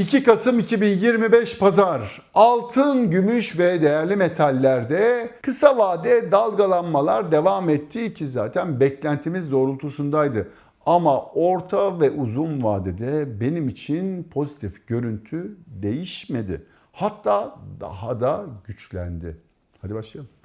2 Kasım 2025 Pazar. Altın, gümüş ve değerli metallerde kısa vade dalgalanmalar devam etti ki zaten beklentimiz doğrultusundaydı. Ama orta ve uzun vadede benim için pozitif görüntü değişmedi. Hatta daha da güçlendi. Hadi başlayalım.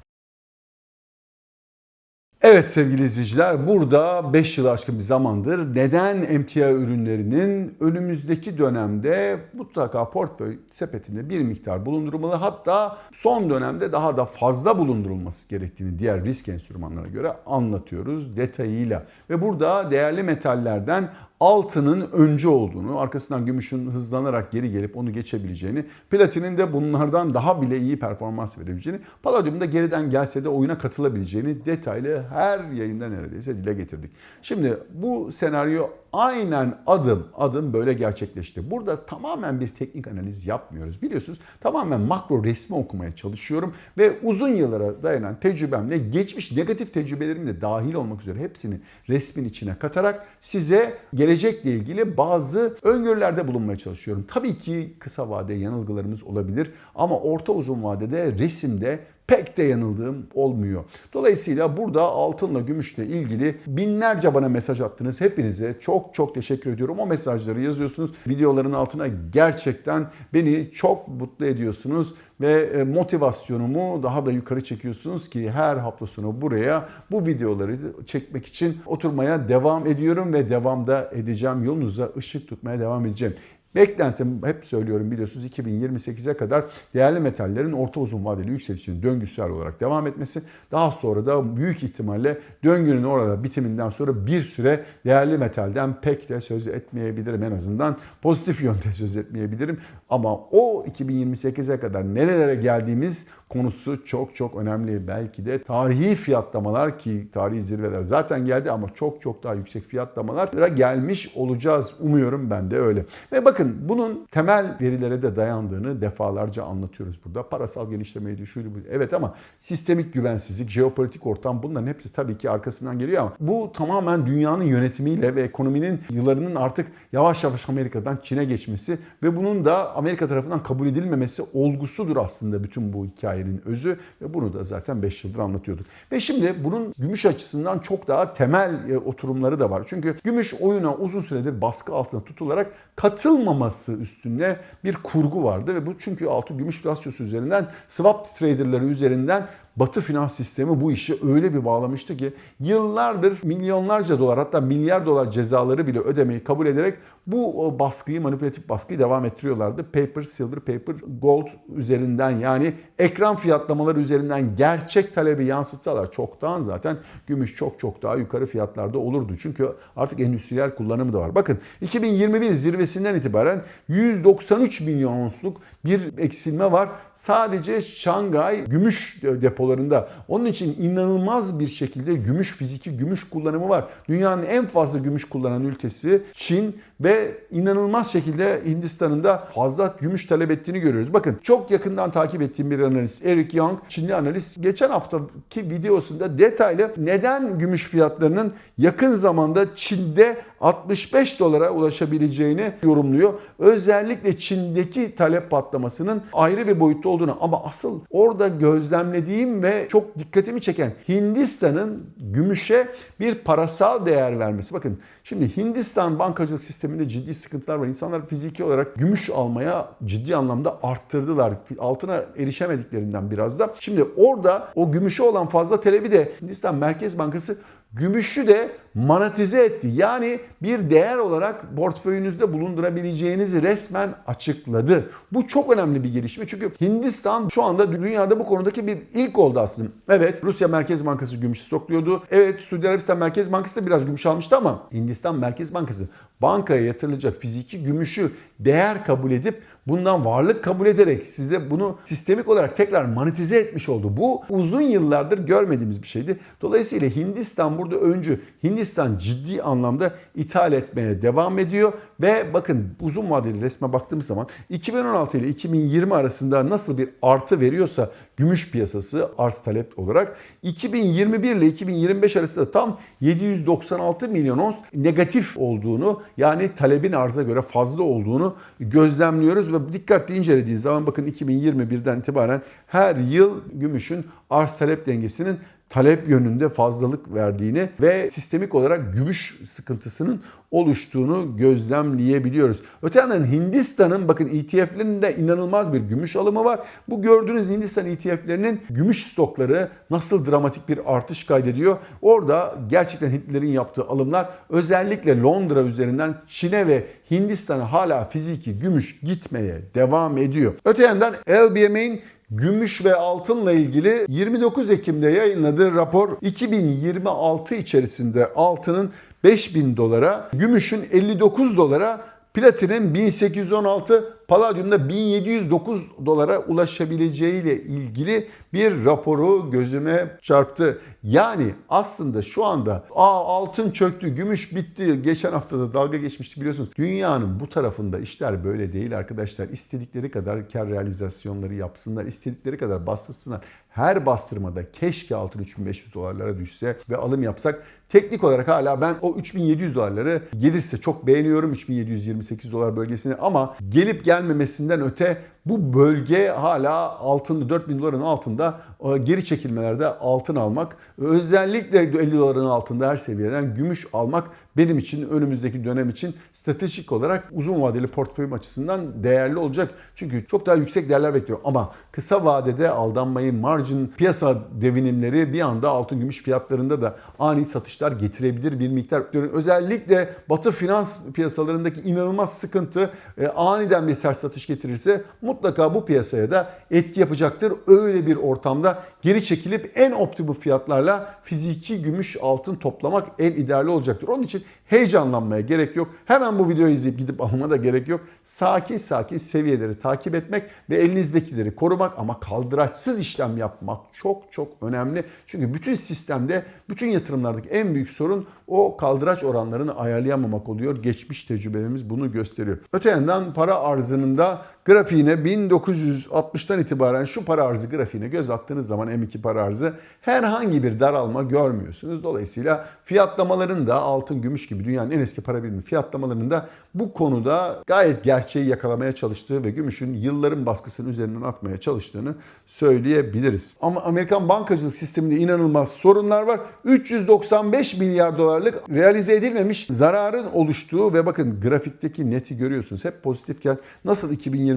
Evet sevgili izleyiciler burada 5 yıl aşkın bir zamandır neden emtia ürünlerinin önümüzdeki dönemde mutlaka portföy sepetinde bir miktar bulundurulmalı hatta son dönemde daha da fazla bulundurulması gerektiğini diğer risk enstrümanlarına göre anlatıyoruz detayıyla. Ve burada değerli metallerden altının önce olduğunu, arkasından gümüşün hızlanarak geri gelip onu geçebileceğini, platinin de bunlardan daha bile iyi performans verebileceğini, paladyumun da geriden gelse de oyuna katılabileceğini detaylı her yayında neredeyse dile getirdik. Şimdi bu senaryo aynen adım adım böyle gerçekleşti. Burada tamamen bir teknik analiz yapmıyoruz. Biliyorsunuz tamamen makro resmi okumaya çalışıyorum ve uzun yıllara dayanan tecrübemle geçmiş negatif tecrübelerim de dahil olmak üzere hepsini resmin içine katarak size gelecekle ilgili bazı öngörülerde bulunmaya çalışıyorum. Tabii ki kısa vade yanılgılarımız olabilir ama orta uzun vadede resimde pek de yanıldığım olmuyor. Dolayısıyla burada altınla gümüşle ilgili binlerce bana mesaj attınız. Hepinize çok çok teşekkür ediyorum. O mesajları yazıyorsunuz. Videoların altına gerçekten beni çok mutlu ediyorsunuz ve e, motivasyonumu daha da yukarı çekiyorsunuz ki her hafta sonu buraya bu videoları çekmek için oturmaya devam ediyorum ve devamda edeceğim. Yolunuza ışık tutmaya devam edeceğim. Beklentim hep söylüyorum biliyorsunuz 2028'e kadar değerli metallerin orta uzun vadeli yükselişinin döngüsel olarak devam etmesi. Daha sonra da büyük ihtimalle döngünün orada bitiminden sonra bir süre değerli metalden pek de söz etmeyebilirim. En azından pozitif yönde söz etmeyebilirim. Ama o 2028'e kadar nerelere geldiğimiz konusu çok çok önemli. Belki de tarihi fiyatlamalar ki tarihi zirveler zaten geldi ama çok çok daha yüksek fiyatlamalara gelmiş olacağız. Umuyorum ben de öyle. Ve bakın bunun temel verilere de dayandığını defalarca anlatıyoruz burada. Parasal genişlemeydi, şuydu. Evet ama sistemik güvensizlik, jeopolitik ortam bunların hepsi tabii ki arkasından geliyor ama bu tamamen dünyanın yönetimiyle ve ekonominin yıllarının artık yavaş yavaş Amerika'dan Çin'e geçmesi ve bunun da Amerika tarafından kabul edilmemesi olgusudur aslında bütün bu hikayenin özü ve bunu da zaten 5 yıldır anlatıyorduk. Ve şimdi bunun gümüş açısından çok daha temel e, oturumları da var. Çünkü gümüş oyuna uzun süredir baskı altında tutularak katılmaması üstünde bir kurgu vardı ve bu çünkü altı gümüş rasyosu üzerinden swap traderları üzerinden Batı finans sistemi bu işi öyle bir bağlamıştı ki yıllardır milyonlarca dolar hatta milyar dolar cezaları bile ödemeyi kabul ederek bu baskıyı, manipülatif baskıyı devam ettiriyorlardı. Paper, silver, paper, gold üzerinden yani ekran fiyatlamaları üzerinden gerçek talebi yansıtsalar çoktan zaten gümüş çok çok daha yukarı fiyatlarda olurdu. Çünkü artık endüstriyel kullanımı da var. Bakın 2021 zirvesinden itibaren 193 milyon onsluk bir eksilme var. Sadece Şangay gümüş depolarında. Onun için inanılmaz bir şekilde gümüş fiziki gümüş kullanımı var. Dünyanın en fazla gümüş kullanan ülkesi Çin ve inanılmaz şekilde Hindistan'ın da fazla gümüş talep ettiğini görüyoruz. Bakın çok yakından takip ettiğim bir analist Eric Young, Çinli analist geçen haftaki videosunda detaylı neden gümüş fiyatlarının yakın zamanda Çin'de 65 dolara ulaşabileceğini yorumluyor. Özellikle Çin'deki talep patlamasının ayrı bir boyutta olduğunu ama asıl orada gözlemlediğim ve çok dikkatimi çeken Hindistan'ın gümüşe bir parasal değer vermesi. Bakın şimdi Hindistan bankacılık sisteminde ciddi sıkıntılar var. İnsanlar fiziki olarak gümüş almaya ciddi anlamda arttırdılar. Altına erişemediklerinden biraz da. Şimdi orada o gümüşe olan fazla talebi de Hindistan Merkez Bankası Gümüşü de monetize etti. Yani bir değer olarak portföyünüzde bulundurabileceğinizi resmen açıkladı. Bu çok önemli bir gelişme çünkü Hindistan şu anda dünyada bu konudaki bir ilk oldu aslında. Evet Rusya Merkez Bankası gümüş stokluyordu. Evet Suudi Arabistan Merkez Bankası da biraz gümüş almıştı ama Hindistan Merkez Bankası bankaya yatırılacak fiziki gümüşü değer kabul edip bundan varlık kabul ederek size bunu sistemik olarak tekrar monetize etmiş oldu. Bu uzun yıllardır görmediğimiz bir şeydi. Dolayısıyla Hindistan burada öncü. Hindistan ciddi anlamda ithal etmeye devam ediyor ve bakın uzun vadeli resme baktığımız zaman 2016 ile 2020 arasında nasıl bir artı veriyorsa gümüş piyasası arz talep olarak 2021 ile 2025 arasında tam 796 milyon ons negatif olduğunu yani talebin arza göre fazla olduğunu gözlemliyoruz. Ve dikkatli incelediğiniz zaman bakın 2021'den itibaren her yıl gümüşün arz talep dengesinin talep yönünde fazlalık verdiğini ve sistemik olarak gümüş sıkıntısının oluştuğunu gözlemleyebiliyoruz. Öte yandan Hindistan'ın bakın ETF'lerinde inanılmaz bir gümüş alımı var. Bu gördüğünüz Hindistan ETF'lerinin gümüş stokları nasıl dramatik bir artış kaydediyor. Orada gerçekten Hintlilerin yaptığı alımlar özellikle Londra üzerinden Çin'e ve Hindistan'a hala fiziki gümüş gitmeye devam ediyor. Öte yandan LBMA'in Gümüş ve altınla ilgili 29 Ekim'de yayınladığı rapor 2026 içerisinde altının 5000 dolara, gümüşün 59 dolara, platinin 1816, paladyumda 1709 dolara ulaşabileceğiyle ilgili bir raporu gözüme çarptı. Yani aslında şu anda Aa, altın çöktü, gümüş bitti. Geçen hafta da dalga geçmişti biliyorsunuz. Dünyanın bu tarafında işler böyle değil arkadaşlar. İstedikleri kadar kar realizasyonları yapsınlar, istedikleri kadar bastırsınlar. Her bastırmada keşke altın 3500 dolarlara düşse ve alım yapsak. Teknik olarak hala ben o 3700 dolarları gelirse çok beğeniyorum 3728 dolar bölgesini ama gelip gelmemesinden öte bu bölge hala altında 4000 doların altında e, geri çekilmelerde altın almak özellikle 50 doların altında her seviyeden gümüş almak benim için önümüzdeki dönem için stratejik olarak uzun vadeli portföyüm açısından değerli olacak. Çünkü çok daha yüksek değerler bekliyorum. Ama kısa vadede aldanmayın, margin, piyasa devinimleri bir anda altın gümüş fiyatlarında da ani satışlar getirebilir bir miktar. Özellikle batı finans piyasalarındaki inanılmaz sıkıntı e, aniden bir sert satış getirirse mutlaka bu piyasaya da etki yapacaktır. Öyle bir ortamda geri çekilip en optimum fiyatlarla fiziki gümüş altın toplamak en ideali olacaktır. Onun için heyecanlanmaya gerek yok. Hemen bu videoyu izleyip gidip almama da gerek yok. Sakin sakin seviyeleri takip etmek ve elinizdekileri korumak ama kaldıraçsız işlem yapmak çok çok önemli. Çünkü bütün sistemde, bütün yatırımlardaki en büyük sorun o kaldıraç oranlarını ayarlayamamak oluyor. Geçmiş tecrübelerimiz bunu gösteriyor. Öte yandan para arzının da grafiğine 1960'tan itibaren şu para arzı grafiğine göz attığınız zaman M2 para arzı herhangi bir daralma görmüyorsunuz. Dolayısıyla fiyatlamaların da altın, gümüş gibi dünyanın en eski para birimi fiyatlamalarının da bu konuda gayet gerçeği yakalamaya çalıştığı ve gümüşün yılların baskısının üzerinden atmaya çalıştığını söyleyebiliriz. Ama Amerikan bankacılık sisteminde inanılmaz sorunlar var. 395 milyar dolarlık realize edilmemiş zararın oluştuğu ve bakın grafikteki neti görüyorsunuz. Hep pozitifken nasıl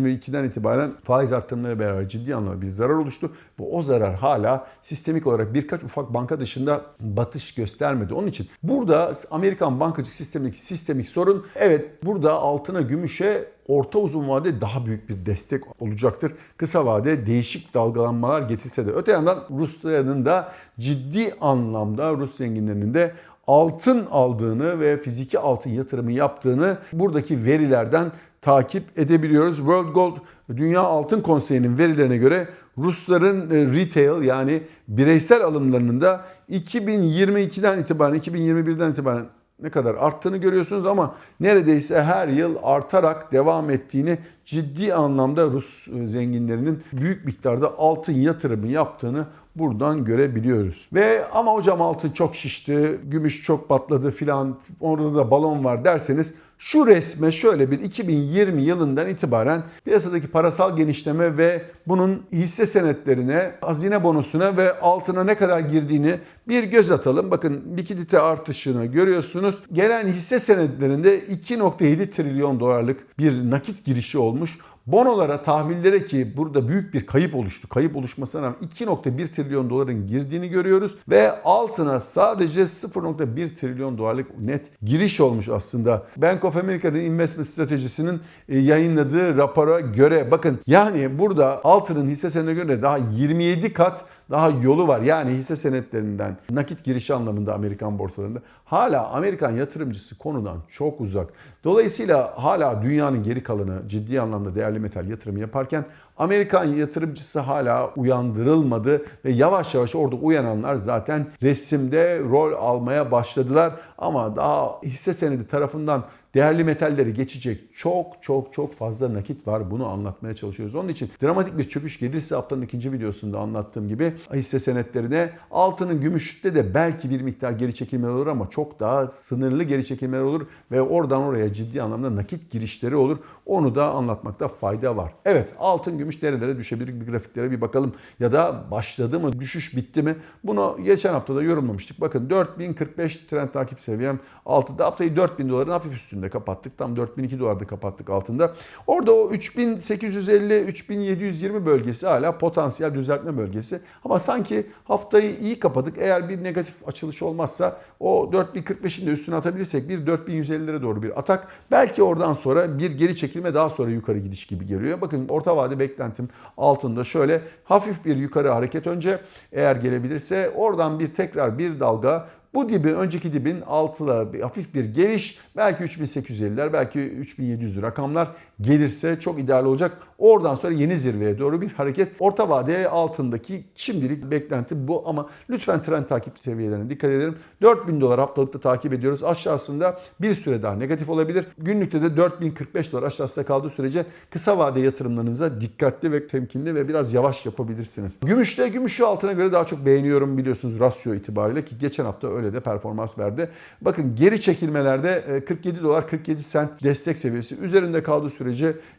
2022'den itibaren faiz artırımları beraber ciddi anlamda bir zarar oluştu. Ve o zarar hala sistemik olarak birkaç ufak banka dışında batış göstermedi. Onun için burada Amerikan bankacılık sistemindeki sistemik sorun evet burada altına gümüşe orta uzun vade daha büyük bir destek olacaktır. Kısa vade değişik dalgalanmalar getirse de. Öte yandan Rusya'nın da ciddi anlamda Rus zenginlerinin de altın aldığını ve fiziki altın yatırımı yaptığını buradaki verilerden takip edebiliyoruz. World Gold Dünya Altın Konseyi'nin verilerine göre Rusların retail yani bireysel alımlarının da 2022'den itibaren 2021'den itibaren ne kadar arttığını görüyorsunuz ama neredeyse her yıl artarak devam ettiğini ciddi anlamda Rus zenginlerinin büyük miktarda altın yatırımı yaptığını buradan görebiliyoruz. Ve ama hocam altın çok şişti, gümüş çok patladı filan orada da balon var derseniz şu resme şöyle bir 2020 yılından itibaren piyasadaki parasal genişleme ve bunun hisse senetlerine, hazine bonusuna ve altına ne kadar girdiğini bir göz atalım. Bakın likidite artışını görüyorsunuz. Gelen hisse senetlerinde 2.7 trilyon dolarlık bir nakit girişi olmuş. Bonolara, tahvillere ki burada büyük bir kayıp oluştu. Kayıp oluşmasına rağmen 2.1 trilyon doların girdiğini görüyoruz. Ve altına sadece 0.1 trilyon dolarlık net giriş olmuş aslında. Bank of America'nın investment stratejisinin e, yayınladığı rapora göre bakın yani burada altının hisse senedine göre daha 27 kat daha yolu var. Yani hisse senetlerinden nakit girişi anlamında Amerikan borsalarında hala Amerikan yatırımcısı konudan çok uzak. Dolayısıyla hala dünyanın geri kalanı ciddi anlamda değerli metal yatırımı yaparken Amerikan yatırımcısı hala uyandırılmadı ve yavaş yavaş orada uyananlar zaten resimde rol almaya başladılar. Ama daha hisse senedi tarafından değerli metalleri geçecek çok çok çok fazla nakit var. Bunu anlatmaya çalışıyoruz. Onun için dramatik bir çöküş gelirse haftanın ikinci videosunda anlattığım gibi hisse senetlerine altının gümüşte de belki bir miktar geri çekilmeler olur ama çok daha sınırlı geri çekilmeler olur ve oradan oraya ciddi anlamda nakit girişleri olur. Onu da anlatmakta fayda var. Evet altın gümüş nerelere düşebilir bir grafiklere bir bakalım ya da başladı mı düşüş bitti mi? Bunu geçen hafta da yorumlamıştık. Bakın 4045 trend takip seviyem altıda haftayı 4000 doların hafif üstünde kapattık. Tam 4002 dolarda kapattık altında. Orada o 3850-3720 bölgesi hala potansiyel düzeltme bölgesi. Ama sanki haftayı iyi kapadık. Eğer bir negatif açılış olmazsa o 4045'in de üstüne atabilirsek bir 4150'lere doğru bir atak. Belki oradan sonra bir geri çekilme daha sonra yukarı gidiş gibi geliyor. Bakın orta vade beklentim altında şöyle hafif bir yukarı hareket önce eğer gelebilirse oradan bir tekrar bir dalga bu dibi önceki dibin altına hafif bir geliş. Belki 3850'ler belki 3700 rakamlar gelirse çok ideal olacak. Oradan sonra yeni zirveye doğru bir hareket. Orta vade altındaki şimdilik beklenti bu ama lütfen trend takip seviyelerine dikkat edelim. 4000 dolar haftalıkta takip ediyoruz. Aşağısında bir süre daha negatif olabilir. Günlükte de 4045 dolar aşağısında kaldığı sürece kısa vade yatırımlarınıza dikkatli ve temkinli ve biraz yavaş yapabilirsiniz. Gümüşte gümüşü altına göre daha çok beğeniyorum biliyorsunuz rasyo itibariyle ki geçen hafta öyle de performans verdi. Bakın geri çekilmelerde 47 dolar 47 sent destek seviyesi üzerinde kaldığı sürece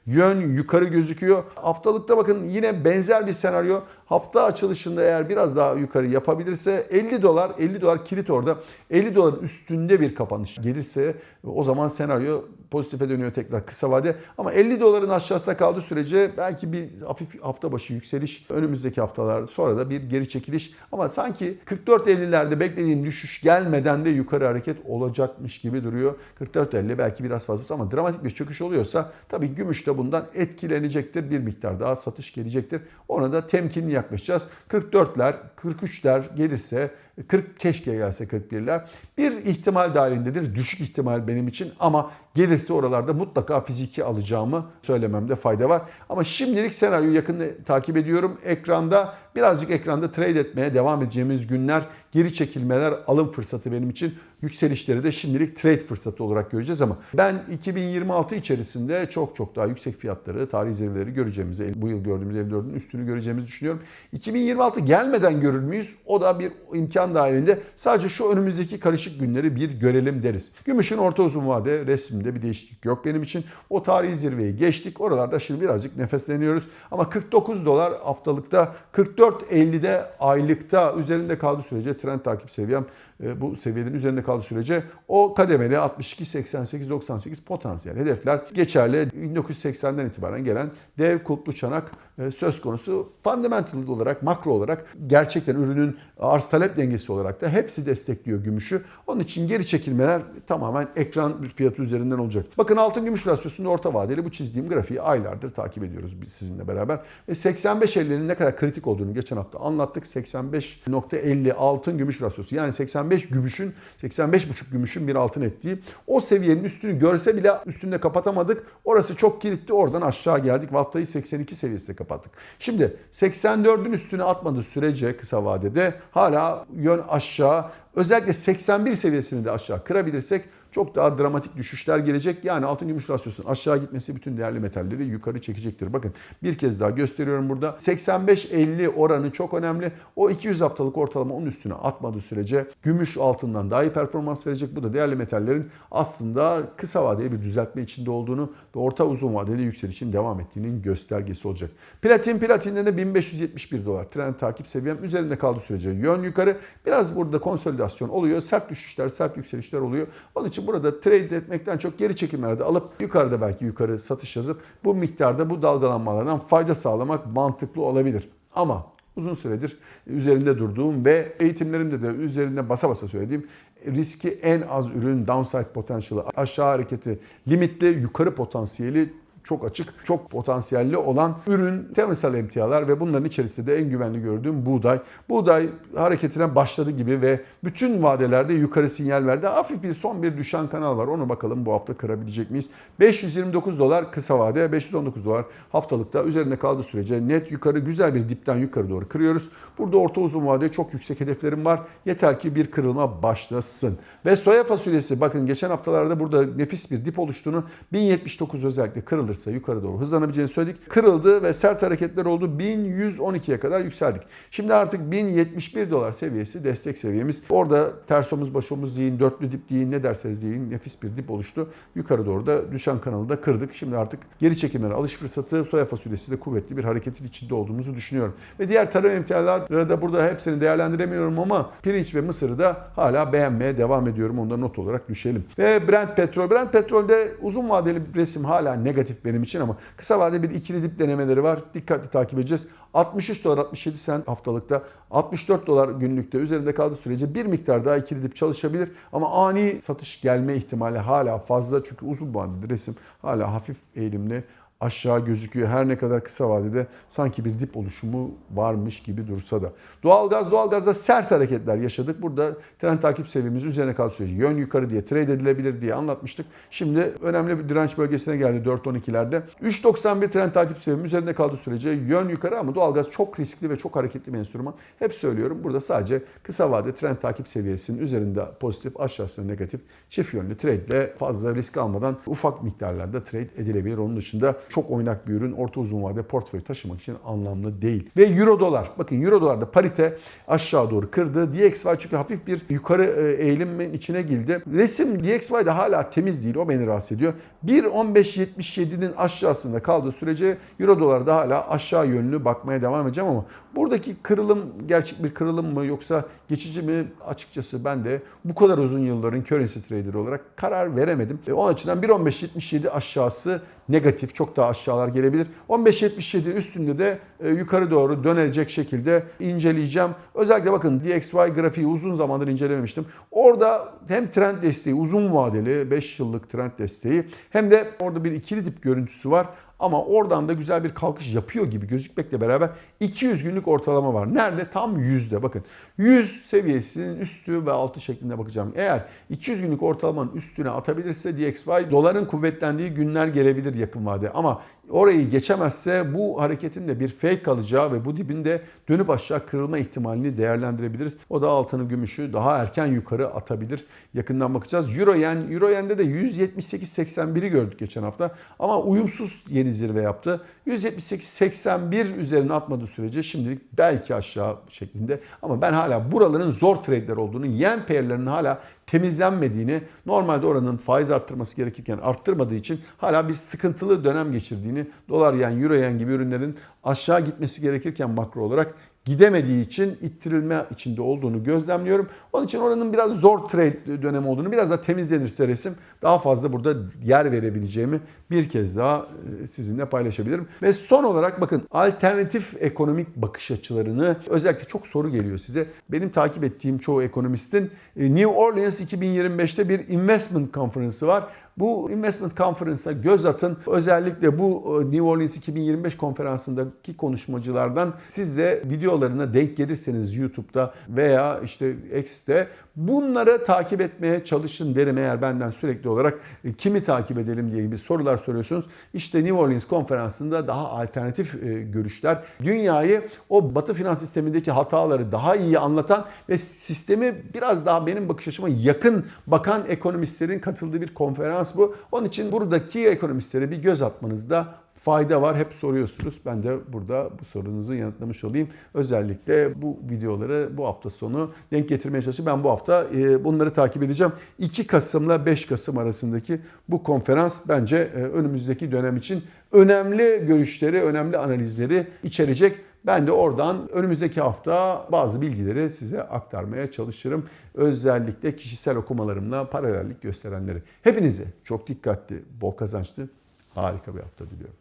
yön yukarı gözüküyor. Haftalıkta bakın yine benzer bir senaryo. Hafta açılışında eğer biraz daha yukarı yapabilirse 50 dolar 50 dolar kilit orada 50 doların üstünde bir kapanış gelirse o zaman senaryo pozitife dönüyor tekrar kısa vade. Ama 50 doların aşağısında kaldığı sürece belki bir hafif hafta başı yükseliş önümüzdeki haftalar sonra da bir geri çekiliş. Ama sanki 44.50'lerde beklediğim düşüş gelmeden de yukarı hareket olacakmış gibi duruyor. 44.50 belki biraz fazlası ama dramatik bir çöküş oluyorsa tabii gümüş de bundan etkilenecektir. Bir miktar daha satış gelecektir. Ona da temkinli yaklaşacağız. 44'ler, 43'ler gelirse 40 keşke gelse 41'ler. Bir ihtimal dahilindedir. Düşük ihtimal benim için ama gelirse oralarda mutlaka fiziki alacağımı söylememde fayda var. Ama şimdilik senaryoyu yakında takip ediyorum. Ekranda birazcık ekranda trade etmeye devam edeceğimiz günler geri çekilmeler alım fırsatı benim için. Yükselişleri de şimdilik trade fırsatı olarak göreceğiz ama ben 2026 içerisinde çok çok daha yüksek fiyatları, tarih zirveleri göreceğimizi, bu yıl gördüğümüz 54'ün üstünü göreceğimizi düşünüyorum. 2026 gelmeden görür müyüz? O da bir imkan dahilinde. Sadece şu önümüzdeki karışık günleri bir görelim deriz. Gümüşün orta uzun vade resimde bir değişiklik yok benim için. O tarihi zirveyi geçtik. Oralarda şimdi birazcık nefesleniyoruz. Ama 49 dolar haftalıkta, 44.50'de aylıkta üzerinde kaldığı sürece trend takip seviyem bu seviyenin üzerinde kaldığı sürece o kademeli 62, 88, 98 potansiyel hedefler geçerli. 1980'den itibaren gelen dev kulplu çanak e, söz konusu. Fundamental olarak, makro olarak gerçekten ürünün arz talep dengesi olarak da hepsi destekliyor gümüşü. Onun için geri çekilmeler tamamen ekran fiyatı üzerinden olacak. Bakın altın gümüş rasyosunda orta vadeli bu çizdiğim grafiği aylardır takip ediyoruz biz sizinle beraber. Ve 85-50'nin ne kadar kritik olduğunu geçen hafta anlattık. 85.50 altın gümüş rasyosu yani 85 gümüşün 85,5 gümüşün bir altın ettiği o seviyenin üstünü görse bile üstünde kapatamadık. Orası çok kilitli oradan aşağı geldik. Haftayı 82 seviyesinde kapattık. Şimdi 84'ün üstüne atmadığı sürece kısa vadede hala yön aşağı özellikle 81 seviyesini de aşağı kırabilirsek çok daha dramatik düşüşler gelecek. Yani altın gümüş rasyosunun aşağı gitmesi bütün değerli metalleri yukarı çekecektir. Bakın bir kez daha gösteriyorum burada. 85-50 oranı çok önemli. O 200 haftalık ortalama onun üstüne atmadığı sürece gümüş altından daha iyi performans verecek. Bu da değerli metallerin aslında kısa vadeli bir düzeltme içinde olduğunu ve orta uzun vadeli yükselişin devam ettiğinin göstergesi olacak. Platin platinde de 1571 dolar. Trend takip seviyem üzerinde kaldığı sürece yön yukarı. Biraz burada konsolidasyon oluyor. Sert düşüşler, sert yükselişler oluyor. Onun için burada trade etmekten çok geri çekimlerde alıp yukarıda belki yukarı satış yazıp bu miktarda bu dalgalanmalardan fayda sağlamak mantıklı olabilir. Ama uzun süredir üzerinde durduğum ve eğitimlerimde de üzerinde basa basa söylediğim riski en az ürün downside potansiyeli aşağı hareketi limitli yukarı potansiyeli çok açık, çok potansiyelli olan ürün temelsel emtialar ve bunların içerisinde de en güvenli gördüğüm buğday. Buğday hareketine başladı gibi ve bütün vadelerde yukarı sinyal verdi. Hafif bir son bir düşen kanal var. Onu bakalım bu hafta kırabilecek miyiz? 529 dolar kısa vade, 519 dolar haftalıkta üzerinde kaldığı sürece net yukarı güzel bir dipten yukarı doğru kırıyoruz. Burada orta uzun vade çok yüksek hedeflerim var. Yeter ki bir kırılma başlasın. Ve soya fasulyesi bakın geçen haftalarda burada nefis bir dip oluştuğunu 1079 özellikle kırılırsa yukarı doğru hızlanabileceğini söyledik. Kırıldı ve sert hareketler oldu. 1112'ye kadar yükseldik. Şimdi artık 1071 dolar seviyesi destek seviyemiz. Orada ters omuz baş deyin, dörtlü dip deyin ne derseniz deyin nefis bir dip oluştu. Yukarı doğru da düşen kanalı da kırdık. Şimdi artık geri çekimlere alış fırsatı soya fasulyesi de kuvvetli bir hareketin içinde olduğumuzu düşünüyorum. Ve diğer tarım emtiaları da burada hepsini değerlendiremiyorum ama pirinç ve mısırı da hala beğenmeye devam ediyorum. Onu da not olarak düşelim. Ve Brent petrol. Brent petrolde uzun vadeli resim hala negatif benim için ama kısa vadeli bir ikili dip denemeleri var. Dikkatli takip edeceğiz. 63 dolar 67 sent haftalıkta 64 dolar günlükte üzerinde kaldığı sürece bir miktar daha ikili dip çalışabilir. Ama ani satış gelme ihtimali hala fazla çünkü uzun vadeli resim hala hafif eğilimli aşağı gözüküyor. Her ne kadar kısa vadede sanki bir dip oluşumu varmış gibi dursa da. Doğalgaz, doğalgazda sert hareketler yaşadık. Burada trend takip seviyemiz üzerine kaldığı sürece yön yukarı diye trade edilebilir diye anlatmıştık. Şimdi önemli bir direnç bölgesine geldi 4.12'lerde. 3.91 trend takip seviyemiz üzerinde kaldığı sürece yön yukarı ama doğalgaz çok riskli ve çok hareketli bir enstrüman. Hep söylüyorum burada sadece kısa vade trend takip seviyesinin üzerinde pozitif aşağısında negatif çift yönlü trade ile fazla risk almadan ufak miktarlarda trade edilebilir. Onun dışında çok oynak bir ürün orta uzun vade portföy taşımak için anlamlı değil. Ve euro dolar. Bakın euro dolarda parite aşağı doğru kırdı. DXY çünkü hafif bir yukarı e, eğilimin içine girdi. Resim DXY'de hala temiz değil. O beni rahatsız ediyor. 1.1577'nin aşağısında kaldığı sürece euro dolarda hala aşağı yönlü bakmaya devam edeceğim ama buradaki kırılım gerçek bir kırılım mı yoksa geçici mi açıkçası ben de bu kadar uzun yılların currency trader olarak karar veremedim. E, o açıdan 1.1577 aşağısı negatif çok daha aşağılar gelebilir. 15.77 üstünde de e, yukarı doğru dönecek şekilde inceleyeceğim. Özellikle bakın DXY grafiği uzun zamandır incelememiştim. Orada hem trend desteği uzun vadeli 5 yıllık trend desteği hem de orada bir ikili dip görüntüsü var. Ama oradan da güzel bir kalkış yapıyor gibi gözükmekle beraber 200 günlük ortalama var. Nerede? Tam yüzde. Bakın 100 seviyesinin üstü ve altı şeklinde bakacağım. Eğer 200 günlük ortalamanın üstüne atabilirse DXY doların kuvvetlendiği günler gelebilir yakın vade. Ama orayı geçemezse bu hareketin de bir fake kalacağı ve bu dibin de dönüp aşağı kırılma ihtimalini değerlendirebiliriz. O da altını gümüşü daha erken yukarı atabilir. Yakından bakacağız. Euro yen, Euro yen'de de 178.81'i gördük geçen hafta. Ama uyumsuz yeni zirve yaptı. 178.81 üzerine atmadığı sürece şimdilik belki aşağı şeklinde. Ama ben hala buraların zor trade'ler olduğunu, yen pair'lerinin hala temizlenmediğini, normalde oranın faiz arttırması gerekirken arttırmadığı için hala bir sıkıntılı dönem geçirdiğini, dolar yen, euro yen gibi ürünlerin aşağı gitmesi gerekirken makro olarak gidemediği için ittirilme içinde olduğunu gözlemliyorum. Onun için oranın biraz zor trade dönemi olduğunu, biraz da temizlenirse resim daha fazla burada yer verebileceğimi bir kez daha e, sizinle paylaşabilirim. Ve son olarak bakın alternatif ekonomik bakış açılarını özellikle çok soru geliyor size. Benim takip ettiğim çoğu ekonomistin e, New Orleans 2025'te bir investment konferansı var. Bu Investment Conference'a göz atın. Özellikle bu e, New Orleans 2025 konferansındaki konuşmacılardan siz de videolarına denk gelirseniz YouTube'da veya işte X'te bunları takip etmeye çalışın derim eğer benden sürekli olarak e, kimi takip edelim diye gibi sorular soruyorsunuz. İşte New Orleans konferansında daha alternatif e, görüşler, dünyayı o batı finans sistemindeki hataları daha iyi anlatan ve sistemi biraz daha benim bakış açıma yakın bakan ekonomistlerin katıldığı bir konferans bu. Onun için buradaki ekonomistlere bir göz atmanızda fayda var. Hep soruyorsunuz. Ben de burada bu sorunuzu yanıtlamış olayım. Özellikle bu videoları bu hafta sonu denk getirmeye çalışıyorum. Ben bu hafta e, bunları takip edeceğim. 2 Kasım'la 5 Kasım arasındaki bu konferans bence e, önümüzdeki dönem için önemli görüşleri, önemli analizleri içerecek. Ben de oradan önümüzdeki hafta bazı bilgileri size aktarmaya çalışırım. Özellikle kişisel okumalarımla paralellik gösterenleri. Hepinize çok dikkatli, bol kazançlı, harika bir hafta diliyorum.